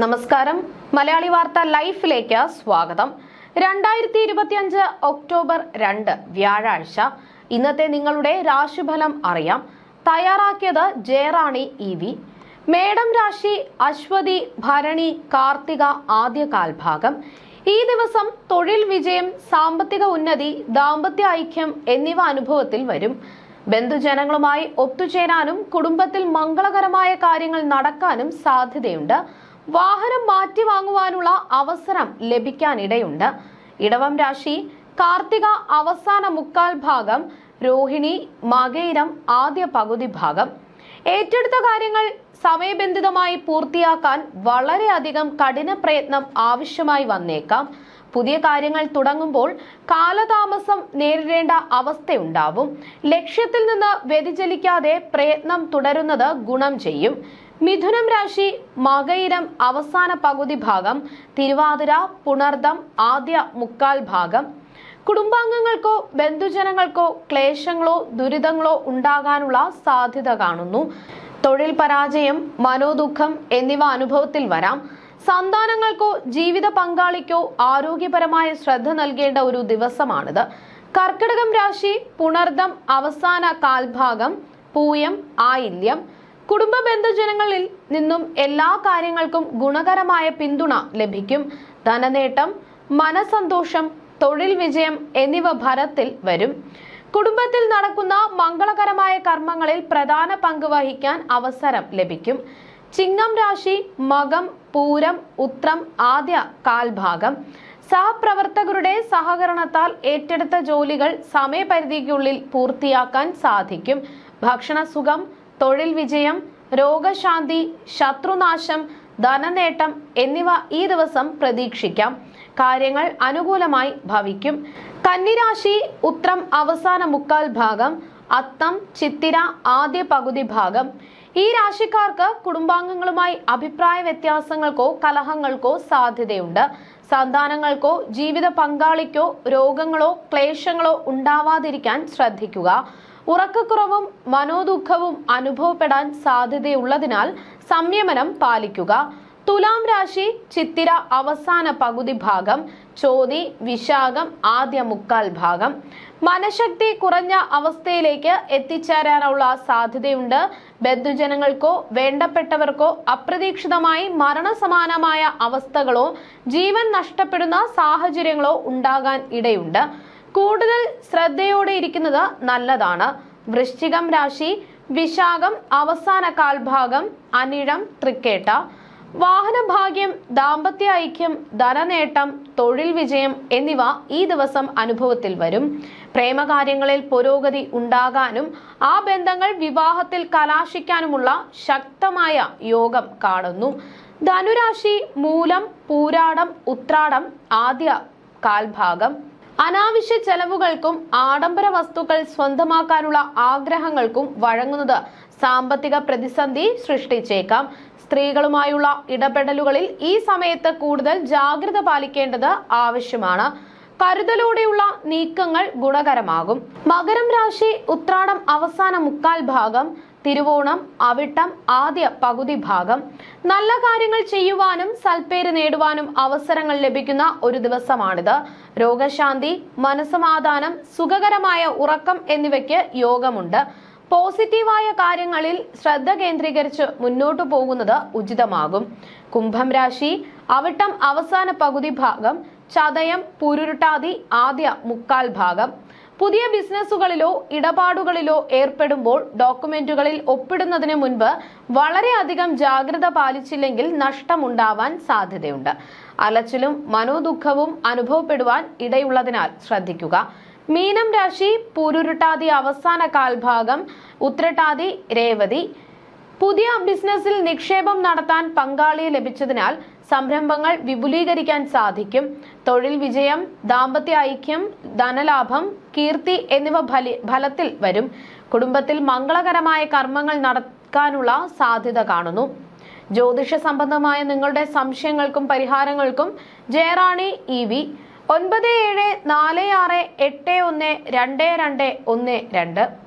നമസ്കാരം. മലയാളി വാർത്ത ലൈഫിലേക്ക് സ്വാഗതം. രണ്ടായിരത്തി ഇരുപത്തിയഞ്ച് ഒക്ടോബർ രണ്ട് വ്യാഴാഴ്ച. ഇന്നത്തെ നിങ്ങളുടെ രാശിഫലം അറിയാം. തയ്യാറാക്കിയത് ജയറാണി ഇ വി. മേടം രാശി അശ്വതി ഭരണി കാർത്തിക ആദ്യ കാൽഭാഗം ഈ ദിവസം തൊഴിൽ വിജയം സാമ്പത്തിക ഉന്നതി ദാമ്പത്യ ഐക്യം എന്നിവ അനുഭവത്തിൽ വരും. ബന്ധുജനങ്ങളുമായി ഒത്തുചേരാനും കുടുംബത്തിൽ മംഗളകരമായ കാര്യങ്ങൾ നടക്കാനും സാധ്യതയുണ്ട്. വാഹനം മാറ്റി വാങ്ങുവാനുള്ള അവസരം ലഭിക്കാനിടയുണ്ട്. ഇടവം രാശി കാർത്തിക അവസാന മുക്കാൽ ഭാഗം രോഹിണി മകയിരം ആദ്യ പകുതി ഭാഗം. ഏറ്റെടുത്ത കാര്യങ്ങൾ സമയബന്ധിതമായി പൂർത്തിയാക്കാൻ വളരെയധികം കഠിന പ്രയത്നം ആവശ്യമായി വന്നേക്കാം. പുതിയ കാര്യങ്ങൾ തുടങ്ങുമ്പോൾ കാലതാമസം നേരിടേണ്ട അവസ്ഥയുണ്ടാവും. ലക്ഷ്യത്തിൽ നിന്ന് വ്യതിചലിക്കാതെ പ്രയത്നം തുടരുന്നത് ഗുണം ചെയ്യും. മിഥുനം രാശി മകയിരം അവസാന പകുതി ഭാഗം തിരുവാതിര പുണർദം ആദ്യ മുക്കാൽ ഭാഗം. കുടുംബാംഗങ്ങൾക്കോ ബന്ധുജനങ്ങൾക്കോ ക്ലേശങ്ങളോ ദുരിതങ്ങളോ ഉണ്ടാകാനുള്ള സാധ്യത കാണുന്നു. തൊഴിൽ പരാജയം മനോദുഃഖം എന്നിവ അനുഭവത്തിൽ വരാം. സന്താനങ്ങൾക്കോ ജീവിത പങ്കാളിക്കോ ആരോഗ്യപരമായ ശ്രദ്ധ നൽകേണ്ട ഒരു ദിവസമാണിത്. കർക്കിടകം രാശി പുണർദം അവസാന കാൽഭാഗം പൂയം ആയില്യം. കുടുംബ ബന്ധുജനങ്ങളിൽ നിന്നും എല്ലാ കാര്യങ്ങൾക്കും ഗുണകരമായ പിന്തുണ ലഭിക്കും. ധനനേട്ടം മനസന്തോഷം തൊഴിൽ വിജയം എന്നിവ ഭരത്തിൽ വരും. കുടുംബത്തിൽ നടക്കുന്ന മംഗളകരമായ കർമ്മങ്ങളിൽ പ്രധാന പങ്ക് വഹിക്കാൻ അവസരം ലഭിക്കും. ചിങ്ങം രാശി മകം പൂരം ഉത്രം ആദ്യ കാൽഭാഗം. സഹപ്രവർത്തകരുടെ സഹകരണത്താൽ ഏറ്റെടുത്ത ജോലികൾ സമയപരിധിക്കുള്ളിൽ പൂർത്തിയാക്കാൻ സാധിക്കും. ഭക്ഷണസുഖം തൊഴിൽ വിജയം രോഗശാന്തി ശത്രുനാശം ധനനേട്ടം എന്നിവ ഈ ദിവസം പ്രതീക്ഷിക്കാം. കാര്യങ്ങൾ അനുകൂലമായി ഭവിക്കും. കന്നിരാശി ഉത്രം അവസാന മുക്കാൽ ഭാഗം അത്തം ചിത്തിര ആദ്യ പകുതി ഭാഗം. ഈ രാശിക്കാർക്ക് കുടുംബാംഗങ്ങളുമായി അഭിപ്രായ വ്യത്യാസങ്ങൾക്കോ കലഹങ്ങൾക്കോ സാധ്യതയുണ്ട്. സന്താനങ്ങൾക്കോ ജീവിത പങ്കാളിക്കോ രോഗങ്ങളോ ക്ലേശങ്ങളോ ഉണ്ടാവാതിരിക്കാൻ ശ്രദ്ധിക്കുക. ഉറക്കക്കുറവും മനോദുഃഖവും അനുഭവപ്പെടാൻ സാധ്യതയുള്ളതിനാൽ സംയമനം പാലിക്കുക. തുലാം രാശി ചിത്തിര അവസാന പകുതി ഭാഗം ചോതി വിശാഖം ആദ്യ മുക്കാൽ ഭാഗം. മനഃശക്തി കുറഞ്ഞ അവസ്ഥയിലേക്ക് എത്തിച്ചേരാനുള്ള സാധ്യതയുണ്ട്. ബന്ധുജനങ്ങൾക്കോ വേണ്ടപ്പെട്ടവർക്കോ അപ്രതീക്ഷിതമായി മരണസമാനമായ അവസ്ഥകളോ ജീവൻ നഷ്ടപ്പെടുന്ന സാഹചര്യങ്ങളോ ഉണ്ടാകാൻ ഇടയുണ്ട്. കൂടുതൽ ശ്രദ്ധയോടെ ഇരിക്കുന്നത് നല്ലതാണ്. വൃശ്ചികം രാശി വിശാഖം അവസാന കാൽഭാഗം അനിഴം തൃക്കേട്ട. വാഹനഭാഗ്യം ദാമ്പത്യ ഐക്യം ധനനേട്ടം തൊഴിൽ വിജയം എന്നിവ ഈ ദിവസം അനുഭവത്തിൽ വരും. പ്രേമകാര്യങ്ങളിൽ പുരോഗതി ഉണ്ടാകാനും ആ ബന്ധങ്ങൾ വിവാഹത്തിൽ കലാശിക്കാനുമുള്ള ശക്തമായ യോഗം കാണുന്നു. ധനുരാശി മൂലം പൂരാടം ഉത്രാടം ആദ്യ കാൽഭാഗം. അനാവശ്യ ചെലവുകൾക്കും ആഡംബര വസ്തുക്കൾ സ്വന്തമാക്കാനുള്ള ആഗ്രഹങ്ങൾക്കും വഴങ്ങുന്നത് സാമ്പത്തിക പ്രതിസന്ധി സൃഷ്ടിച്ചേക്കാം. സ്ത്രീകളുമായുള്ള ഇടപെടലുകളിൽ ഈ സമയത്ത് കൂടുതൽ ജാഗ്രത പാലിക്കേണ്ടത് ആവശ്യമാണ്. കരുതലോടെയുള്ള നീക്കങ്ങൾ ഗുണകരമാകും. മകരം രാശി ഉത്രാടം അവസാന മുക്കാൽ ഭാഗം തിരുവോണം അവിട്ടം ആദ്യ പകുതി ഭാഗം. നല്ല കാര്യങ്ങൾ ചെയ്യുവാനും സൽപ്പേര് നേടുവാനും അവസരങ്ങൾ ലഭിക്കുന്ന ഒരു ദിവസമാണിത്. രോഗശാന്തി മനസമാധാനം സുഖകരമായ ഉറക്കം എന്നിവയ്ക്ക് യോഗമുണ്ട്. പോസിറ്റീവായ കാര്യങ്ങളിൽ ശ്രദ്ധ കേന്ദ്രീകരിച്ച് മുന്നോട്ടു പോകുന്നത് ഉചിതമാകും. കുംഭം രാശി അവിട്ടം അവസാന പകുതി ഭാഗം ചതയം പുരുരുട്ടാതി ആദ്യ മുക്കാൽ ഭാഗം. പുതിയ ബിസിനസ്സുകളിലോ ഇടപാടുകളിലോ ഏർപ്പെടുമ്പോൾ ഡോക്യുമെന്റുകളിൽ ഒപ്പിടുന്നതിന് മുൻപ് വളരെയധികം ജാഗ്രത പാലിച്ചില്ലെങ്കിൽ നഷ്ടമുണ്ടാവാൻ സാധ്യതയുണ്ട്. അലച്ചിലും മനോദുഃഖവും അനുഭവപ്പെടുവാൻ ഇടയുള്ളതിനാൽ ശ്രദ്ധിക്കുക. മീനം രാശി പുരുരുട്ടാതി അവസാന കാൽഭാഗം ഉത്രട്ടാതി രേവതി പുതിയ ബിസിനസ്സിൽ നിക്ഷേപം നടത്താൻ പങ്കാളിയെ ലഭിച്ചതിനാൽ സംരംഭങ്ങൾ വിപുലീകരിക്കാൻ സാധിക്കും. തൊഴിൽ വിജയം ദാമ്പത്യ ഐക്യം ധനലാഭം കീർത്തി എന്നിവ ഫലി- ഫലത്തിൽ വരും. കുടുംബത്തിൽ മംഗളകരമായ കർമ്മങ്ങൾ നടക്കാനുള്ള സാധ്യത കാണുന്നു. ജ്യോതിഷ സംബന്ധമായ നിങ്ങളുടെ സംശയങ്ങൾക്കും പരിഹാരങ്ങൾക്കും ജയറാണി ഇ വി. ഒൻപത് ഏഴ് നാല് ആറ് എട്ട് ഒന്ന് രണ്ട് രണ്ട് ഒന്ന് രണ്ട്.